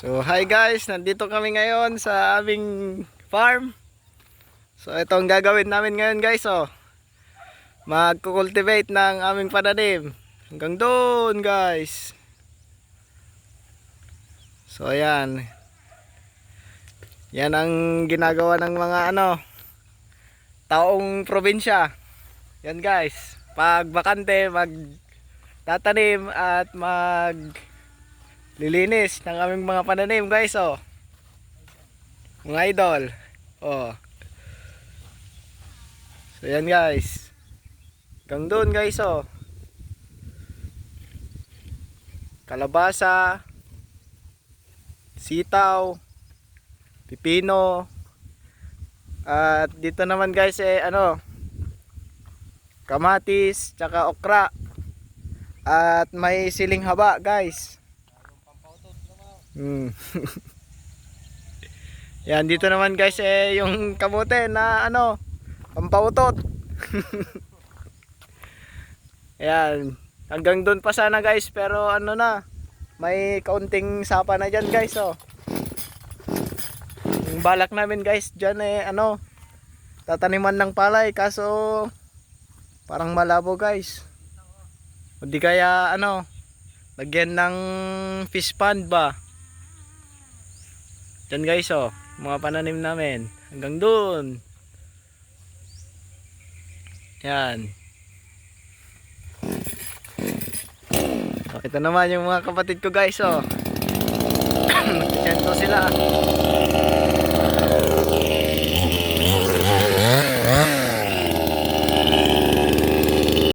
So hi guys, nandito kami ngayon sa aming farm. So ito ang gagawin namin ngayon guys oh. Magko-cultivate ng aming pananim. Hanggang doon guys. So ayan. Yan ang ginagawa ng mga ano taong probinsya. Yan guys. Pag bakante mag tatanim at mag lilinis ng aming mga pananim guys oh. Mga idol. Oh. So yan guys. Hanggang doon guys oh. Kalabasa, sitaw, pipino, at dito naman guys eh ano, kamatis, tsaka okra. At may siling haba guys. Hmm. Yan dito naman guys eh yung kamote na ano, pampautot. Yan. Hanggang doon pa sana guys pero ano na, may kaunting sapa na dyan guys oh. Yung balak namin guys dyan eh ano, tataniman ng palay kaso parang malabo guys. Hindi kaya ano, lagyan ng fish pond ba? Diyan guys oh, mga pananim namin. Hanggang doon. Yan. Oh, ito naman yung mga kapatid ko guys oh. Nagtisyento sila.